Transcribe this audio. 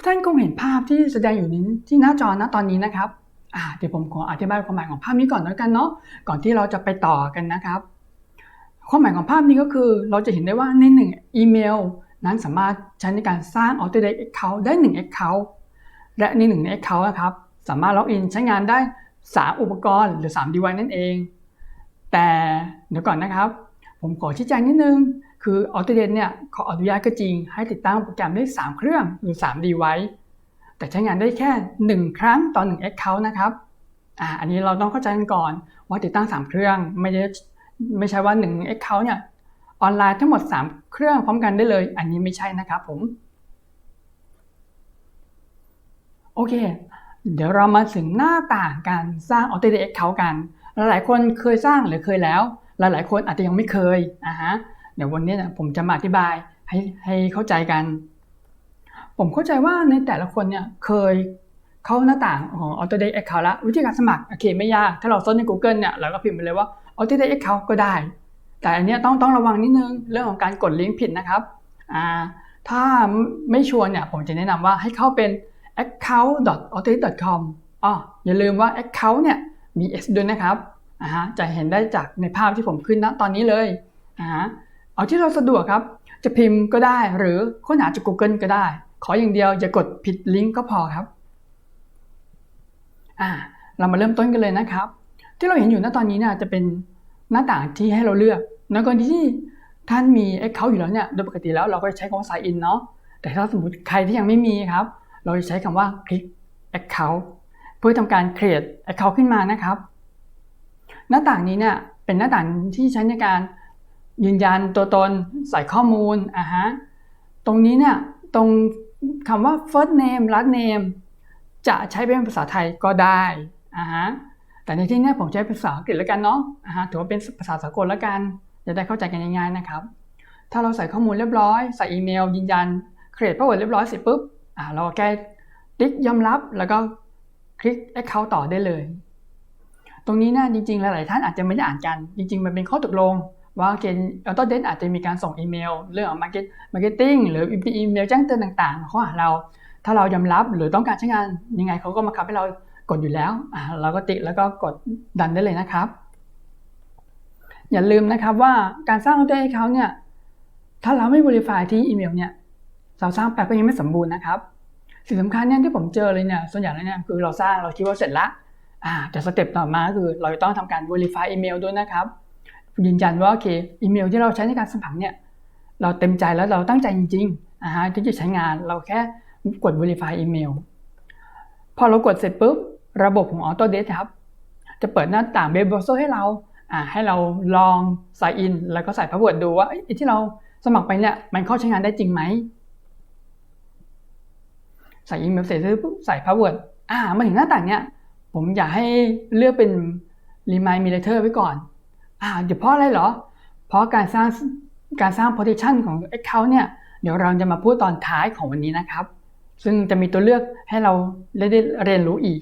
กท่านคงเห็นภาพที่แสดงอยู่นี้ที่หน้าจอณตอนนี้นะครับอ่าเดี๋ยวผมขออธิบายความหมายของภาพนี้ก่อนแล้วกันเนาะก่อนที่เราจะไปต่อกันนะครับ ความหมายของภาพนี้ก็คือ เราจะเห็นได้ว่าในหนึ่งอีเมลนั้นสามารถใช้ในการสร้าง Autodesk Account ได้1 Account และใน1 Account นะครับสามารถล็อกอินใช้งานได้ 3 อุปกรณ์หรือ3 device นั่นเอง แต่เดี๋ยวก่อนนะครับ ผมขอชี้แจงนิดนึง คือ Autodesk เนี่ยขออนุญาตก็จริง ให้ติดตั้งโปรแกรมได้ 3 เครื่องหรือ3 device แต่ใช้งานได้แค่ 1 ครั้งต่อ1 Account นะครับอ่าอันนี้เราต้องเข้าใจกันก่อนว่าติดตั้ง 3 เครื่องไม่ได้ไม่ใช่ว่า1 Account เนี่ยออนไลน์ทั้งหมด 3 เครื่องพร้อมกันได้เลย อันนี้ไม่ใช่นะครับผมโอเค เดี๋ยวเรามาถึงหน้าต่างการสร้าง Autodesk Account กัน หลายๆคนเคยสร้างหรือเคยแล้ว หลายๆคนอาจจะยังไม่เคยอะฮะ เดี๋ยววันนี้นะผมจะมาอธิบายให้ให้เข้าใจกัน ผมเข้าใจว่าในแต่ละคนเนี่ยเคยเข้าหน้าต่างของ Autodesk Account แล้ววิธีการสมัครโอเคไม่ยากถ้าเราเซิร์ชใน Google เนี่ยเราก็พิมพ์ไปเลยว่า Autodesk Account ก็ได้ แต่อันนี้ต้องต้องระวังนิดนึงเรื่องของการกดลิงก์ผิดนะครับอ่าถ้าไม่ชัวร์เนี่ยผมจะแนะนำว่าให้เข้าเป็น account.autodesk.com อ๋ออย่าลืมว่า account เนี่ยมี s ด้วยนะครับอ่าฮะจะเห็นได้จากในภาพที่ผมขึ้นณตอนนี้เลยอ่าฮะ เอาที่เราสะดวกครับ จะพิมพ์ก็ได้หรือค้นหาจาก Google ก็ได้ ขออย่างเดียวอย่ากดผิดลิงก์ก็พอครับอ่าเรามาเริ่มต้นกันเลยนะครับ ที่เราเห็นอยู่ณตอนนี้เนี่ยจะเป็นหน้าต่างที่ให้เราเลือกในกรณีที่ท่านมี Account อยู่แล้วเนี่ยโดยปกติแล้วเราก็จะใช้คำว่า sign in เนาะแต่ถ้าสมมติใครที่ยังไม่มีครับ เราจะใช้คำว่า click account เพื่อทำการ create account ขึ้นมานะครับ หน้าต่างนี้เนี่ยเป็นหน้าต่างที่ใช้ในการ ยืนยันตัวตนใส่ข้อมูลอะฮะตรงนี้เนี่ยตรงคำว่า first name last name จะใช้เป็นภาษาไทยก็ได้อะฮะแต่ในที่นี้ผมใช้ภาษาอังกฤษแล้วกันเนาะอะฮะถือว่าเป็นภาษาสากลแล้วกันจะได้เข้าใจกันง่ายๆนะครับ ถ้าเราใส่ข้อมูลเรียบร้อยใส่อีเมล ยืนยัน create password เรียบร้อยเสร็จปุ๊บอ่าเราแค่ติ๊กยอมรับแล้วก็คลิก account ต่อได้เลย ตรงนี้นะจริงๆ หลายๆท่านอาจจะไม่ได้อ่านกัน จริง ๆ มันเป็นข้อตกลง ว่าเกณฑ์ออโต้เดนอาจจะมีการส่งอีเมล เรื่องของ market marketing หรืออีเมลแจ้งเตือนต่างๆเข้าหาเรา ถ้าเรายอมรับหรือต้องการใช้งานยังไงเขาก็มาคับให้เรากดอยู่แล้วเราก็ติแล้วก็กดดันได้เลยนะครับ อย่าลืมนะครับว่าการสร้าง Auto Account เนี่ยถ้าเราไม่ verify ที่อีเมลเนี่ยเราสร้างไปก็ยังไม่สมบูรณ์นะครับสิ่งสำคัญเนี่ยที่ผมเจอเลยเนี่ยส่วนใหญ่แล้วเนี่ยคือเราสร้างเราคิดว่าเสร็จละอ่าแต่สเต็ปต่อมาคือเราจะต้องทำการ verify อีเมลด้วยนะครับ ยืนยันว่าโอเคอีเมลที่เราใช้ในการสมัครเนี่ยเราเต็มใจแล้วเราตั้งใจจริงๆอ่าฮะที่จะใช้งานเราแค่กด verify อีเมลพอเรากดเสร็จปุ๊บระบบของ Autodesk ครับ จะเปิดหน้าต่างเบบราว์เซให้เราอ่าให้เราลอง sign in แล้วก็ใส่พาสเวิร์ดดูว่าไอ้ที่เราสมัครไปเนี่ยมันเข้าใช้งานได้จริงไหมใส่อีเมลเสร็จปุ๊บใส่พาสเวิร์ดอ่ามาถึงหน้าต่างเนี่ยผมอยากให้เลือกเป็น remind me later ไว้ก่อน อ่าเดี๋ยวเพราะอะไรเหรอ เพราะการสร้างการสร้าง position ของ account เนี่ย เดี๋ยวเราจะมาพูดตอนท้ายของวันนี้นะครับ ซึ่งจะมีตัวเลือกให้เราได้เรียนรู้อีก